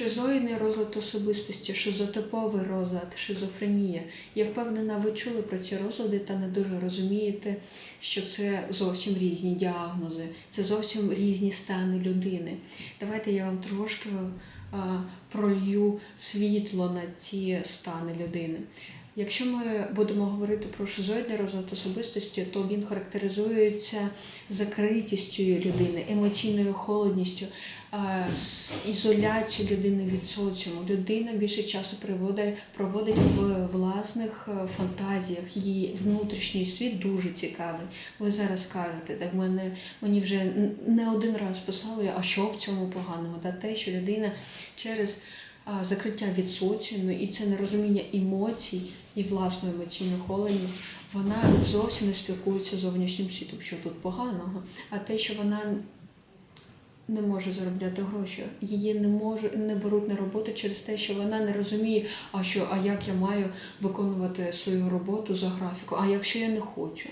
Шизоїдний розлад особистості, шизотиповий розлад, шизофренія. Я впевнена, ви чули про ці розлади та не дуже розумієте, що це зовсім різні діагнози, це зовсім різні стани людини. Давайте я вам трошки а, пролью світло на ці стани людини. Якщо ми будемо говорити про шизоїдний розлад особистості, то він характеризується закритістю людини, емоційною холодністю, ізоляцією людини від соціуму. Людина більше часу проводить, проводить в власних е, фантазіях. Її внутрішній світ дуже цікавий. Ви зараз кажете, так мене мені вже не один раз писали, а що в цьому поганого? Та те, що людина через закриття від соціуму і це нерозуміння емоцій і власну емоційну холодність, вона зовсім не спілкується з зовнішнім світом, що тут поганого, а те, що вона не може заробляти гроші, її не може не беруть на роботу через те, що вона не розуміє, а що, а як я маю виконувати свою роботу за графіку, а якщо я не хочу.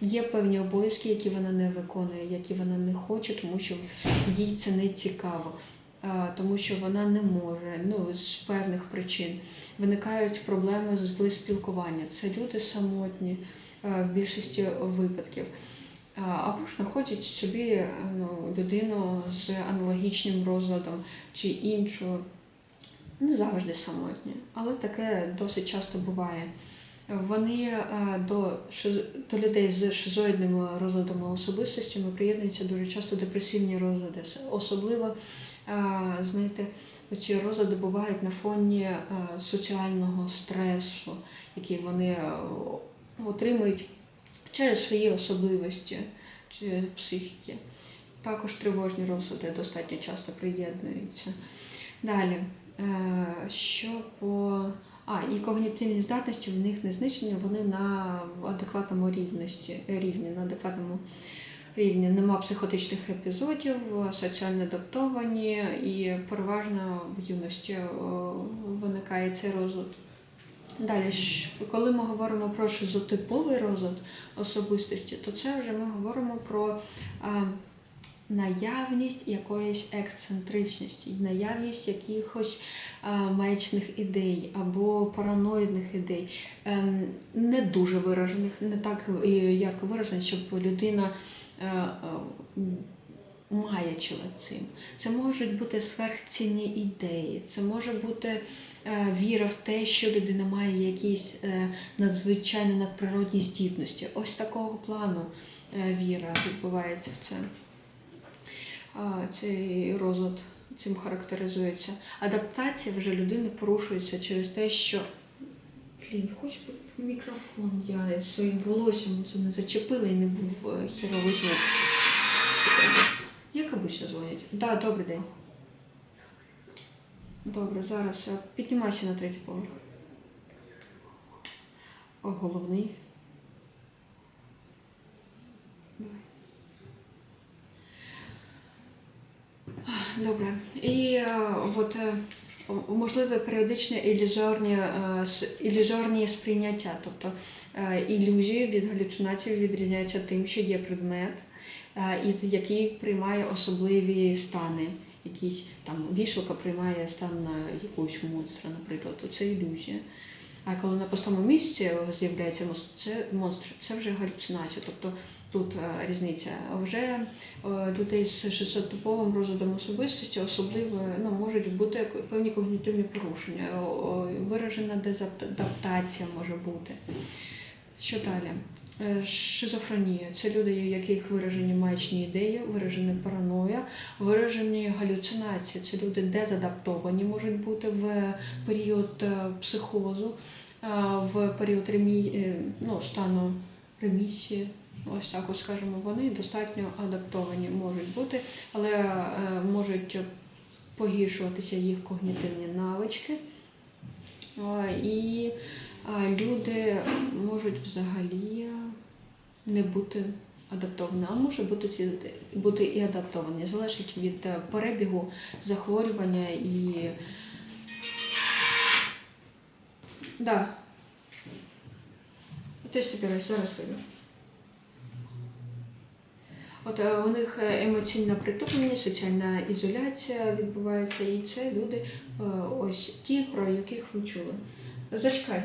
Є певні обов'язки, які вона не виконує, які вона не хоче, тому що їй це не цікаво, тому що вона не може ну, з певних причин. Виникають проблеми з в. Це люди самотні е, в більшості випадків. Або ж знаходять собі ну, людину з аналогічним розладом чи іншу. Не завжди самотні, але таке досить часто буває. Вони е, до, до людей з шизоїдними розладами особистостями приєднуються дуже часто депресивні розлади. Особливо, е, знаєте, ці розлади бувають на фоні е, соціального стресу, який вони е, отримують через свої особливості чи психіки. Також тривожні розлади достатньо часто приєднуються. Далі, е, що по. А, і когнітивні здатності в них не знищені, вони на адекватному рівності, рівні, на адекватному рівні. Нема психотичних епізодів, соціально адаптовані і переважно в юності виникає цей розлад. Далі, коли ми говоримо про шизотиповий розлад особистості, то це вже ми говоримо про а, наявність якоїсь ексцентричності, наявність якихось маячних ідей або параноїдних ідей, ем, не дуже виражених, не так е, ярко виражених, щоб людина е, е, маячила цим. Це можуть бути сверхцінні ідеї, це може бути віра в те, що людина має якісь надзвичайно надприродні здібності. Ось такого плану віра відбувається в це. Цей розлад цим характеризується. Адаптація вже людини порушується через те, що. Блін, хоч би мікрофон я своїм волоссям це не зачепила і не був е, херовий звук. Як обично дзвонять? Да, добрий день. Добре, зараз е, піднімайся на третій поверх. Головний. Добре. І е, от е, можливе періодичне ілюзорні, е, ілюзорні сприйняття, тобто ілюзії від галюцинацій відрізняються тим, що є предмет, який приймає особливі стани. Якісь там вішалка приймає стан якогось монстра, наприклад, це ілюзія. А коли на пустому місці з'являється монстр, це монстр, це вже галюцинація. Тобто тут е, різниця. А вже е, людей з шизотиповим розладом особистості особливо ну, можуть бути певні когнітивні порушення, виражена дезадаптація може бути. Що далі? Е, Шизофренія це люди, у яких виражені маячні ідеї, виражена параноя, виражені галюцинації. Це люди дезадаптовані можуть бути в період е, психозу, е, в період ремі... ну, стану ремісії. Ось так от скажемо, вони достатньо адаптовані можуть бути, але можуть погіршуватися їх когнітивні навички. І люди можуть взагалі не бути адаптовані, а може бути, бути і адаптовані. Залежить від е, перебігу захворювання і. Да. Ти ж собирай, зараз вийду. От е, у них е, емоційна притупленість, соціальна ізоляція відбувається, і це люди, ось ті, про яких ви чули. Зачекай,